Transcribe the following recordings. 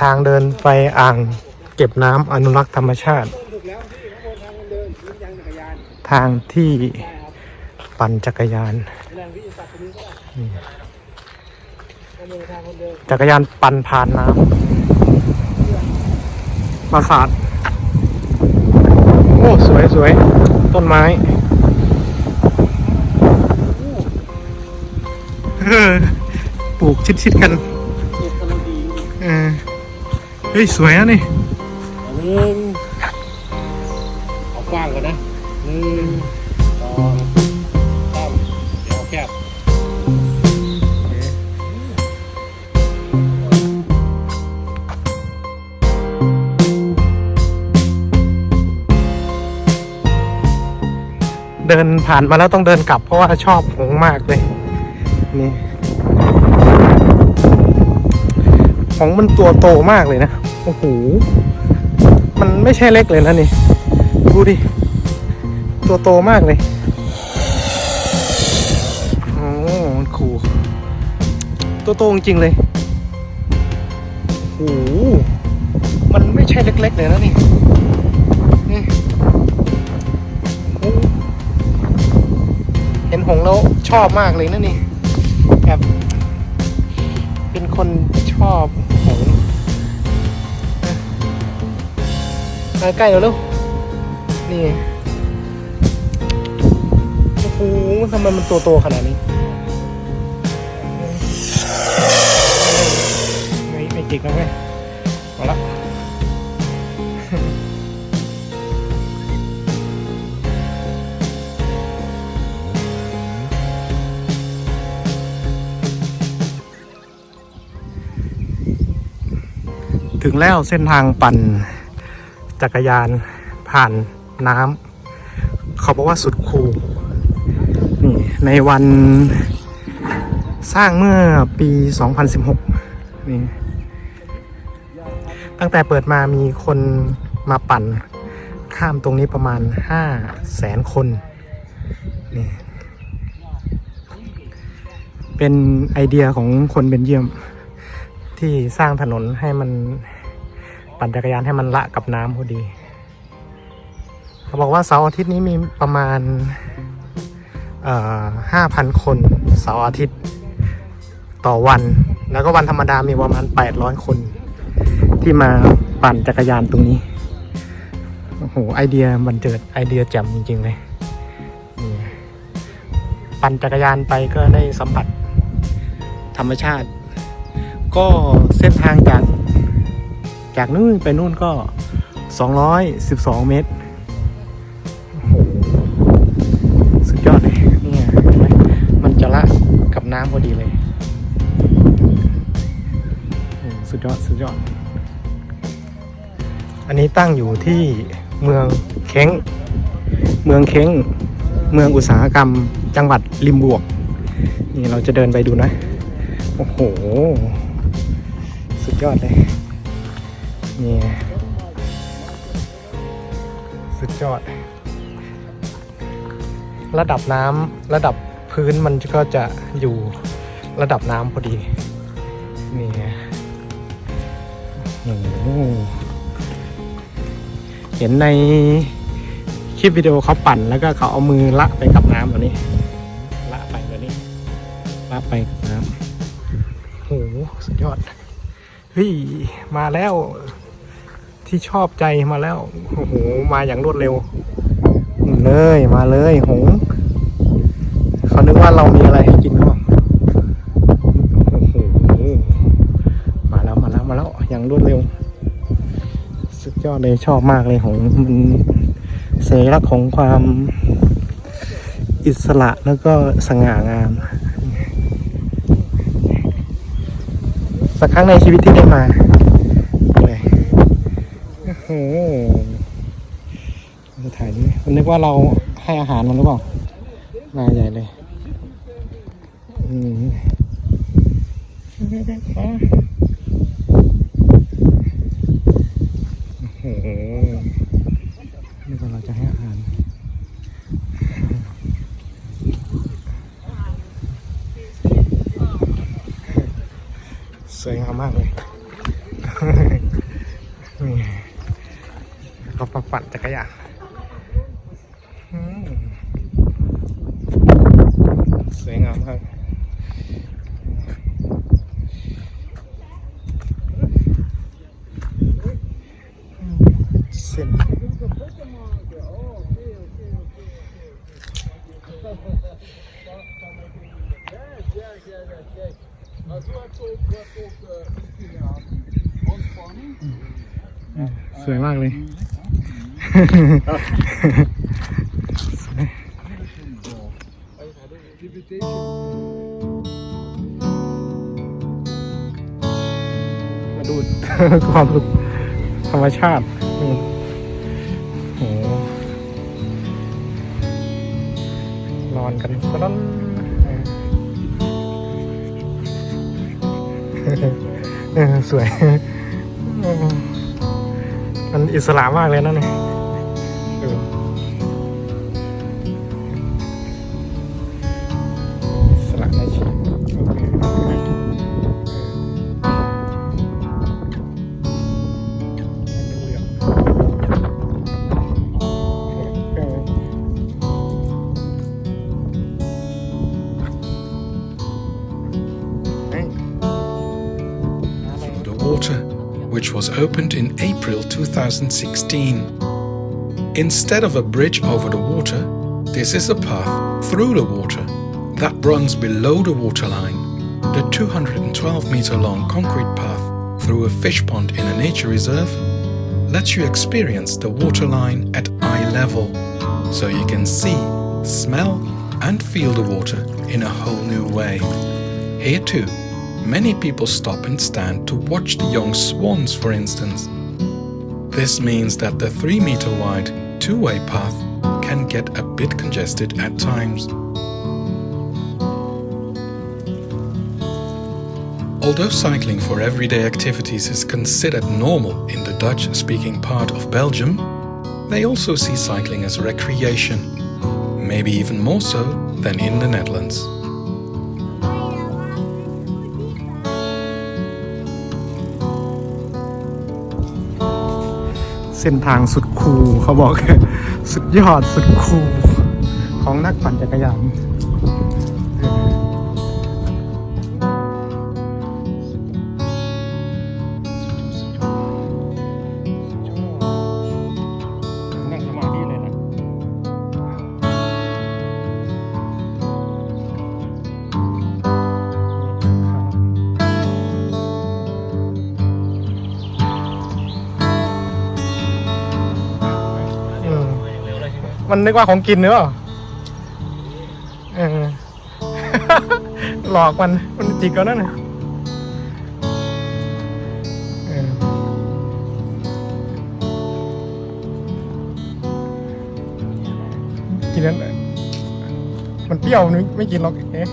ทางเดินไปอ่างเก็บน้ำอนุรักษ์ธรรมชาติ ทางที่ปั่นจักรยาน จักรยานปั่นผ่านน้ำ ปราสาท โอ้ สวยสวยต้นไม้เออปลูกชิดๆกันเด็กกำลังดีเออเฮ้ย สวยนะนี่ เดินผ่านมาแล้วต้องเดินกลับเพราะว่าชอบหงมากเลย นี่หงมันตัวโตมากเลยนะ โอ้โห มันไม่ใช่เล็กเลยนะนี่ ดูดิ ตัวโตมากเลยโอ้มันขู่ตัวโตจริงเลยโอ้โหมันไม่ใช่เล็ก ๆ เลยนะนี่ หงแล้วชอบมากเลยนะนี่แบบเป็นคนชอบหงมาใกล้เราเร็วนี่โอ้โหทำไมมันตัวโตขนาดนี้ไม่ไม่จิกนะเว้ยมาละ ถึงแล้วเส้นทางปั่นจักรยานผ่านน้ำเขาบอกว่าสุดคูลนี่ในวันสร้างเมื่อปี 2016 นี่ ตั้งแต่เปิดมามีคนมาปั่นข้ามตรงนี้ประมาณ 5 แสนคน นี่ เป็นไอเดียของคนเบนเยียม ที่สร้างถนนให้มันปั่นจักรยานให้มันละกับน้ำพอดี เขาบอกว่าเสาร์อาทิตย์นี้มีประมาณห้าพันคนเสาร์อาทิตย์ต่อวัน แล้วก็วันธรรมดามีประมาณแปดร้อยคน ที่มาปั่นจักรยานตรงนี้โอ้โหไอเดียมันเจิดไอเดียแจ่มจริง ๆ เลย ปั่นจักรยานไปก็ได้สัมผัสธรรมชาติ ก็เส้นทางจาก จากนู่นไปนู่นก็ 212 เมตรโอ้โหสุดยอดเลยนี่เห็นไหมมันจะละกับน้ำพอดีเลย สุดยอด สุดยอด อันนี้ตั้งอยู่ที่เมืองเค้ง เมืองเค้ง เมืองอุตสาหกรรม จังหวัดริมบวก นี่เราจะเดินไปดูนะ โอ้โห สุดยอดเลย นี่ สุดยอด ระดับน้ำระดับพื้นมันก็จะอยู่ระดับน้ำพอดี นี่โอ้เห็นในคลิปวิดีโอเขาปั่นแล้วก็เขาเอามือละไปกับน้ำแบบนี้ ละไปแบบนี้ละไปกับน้ำโอ้โหสุดยอด เฮ้ยมาแล้ว ที่ชอบใจมาแล้วโอ้โหมาอย่างรวดเร็วเลยมาเลยหงเขานึกว่าเรามีอะไรกินหรือเปล่าโอ้โหมาแล้วมาแล้วมาแล้วอย่างรวดเร็ว สุดยอดเลยชอบมากเลยหงมันเสัญลักของความอิสระแล้วก็สง่างาม สักครั้งในชีวิตที่ได้มาเลยโอ้โหจะถ่ายนี่มันนึกว่าเราให้อาหารมันหรือเปล่า มาใหญ่เลยอืม สวยงามมากเลย นี่ก็มา ปั่นจักรยานอืมสวยงามมากเส้นสวยมากเลย มาดูความสุขธรรมชาติอืมโอ้นอนกันสลันสวย มันอิสระมากเลยนะเนี่ย opened in April 2016. Instead of a bridge over the water, this is a path through the water that runs below the waterline. The 212 meter long concrete path through a fish pond in a nature reserve lets you experience the waterline at eye level, so you can see, smell, and feel the water in a whole new way. Here too, many people stop and stand to watch the young swans, for instance. This means that the 3 meter wide two way path can get a bit congested at times. Although cycling for everyday activities is considered normal in the Dutch speaking part of Belgium, they also see cycling as recreation, maybe even more so than in the Netherlands. ส้นทางสุดคูลเขาบอก สุดยอดสุดคูลของนักปั่นจักรยาน มันนึกว่าของกินเนอะเออ หลอกมัน มันจิกก็นั่นน่ะเออกินนั้นมันเปรี้ยวมันไม่กินหรอกเอ๊ะ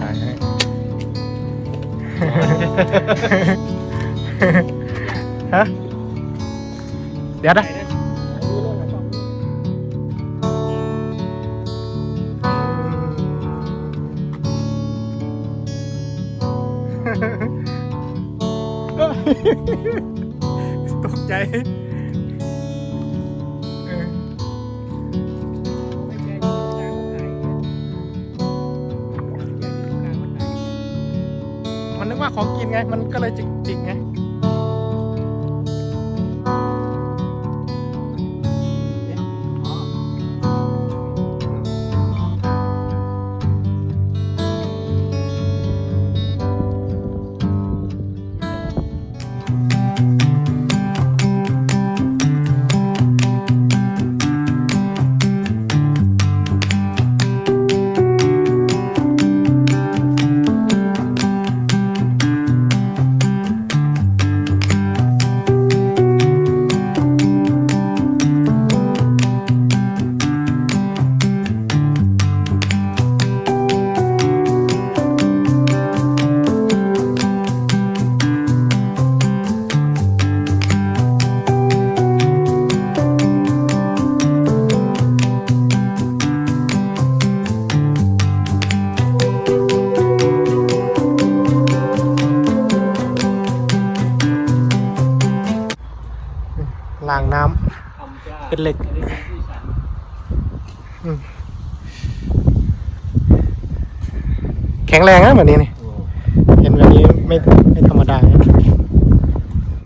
ขายให้ ฮะ เดี๋ยวนะ ตกใจเออมันนึกว่าของกินไง มันก็เลยจิกจิกไง งน้ำเป็นเหล็กอืมแข็งแรงนะแบบนี้นี่เห็นแบบนี้ไม่ไม่ธรรมดานะ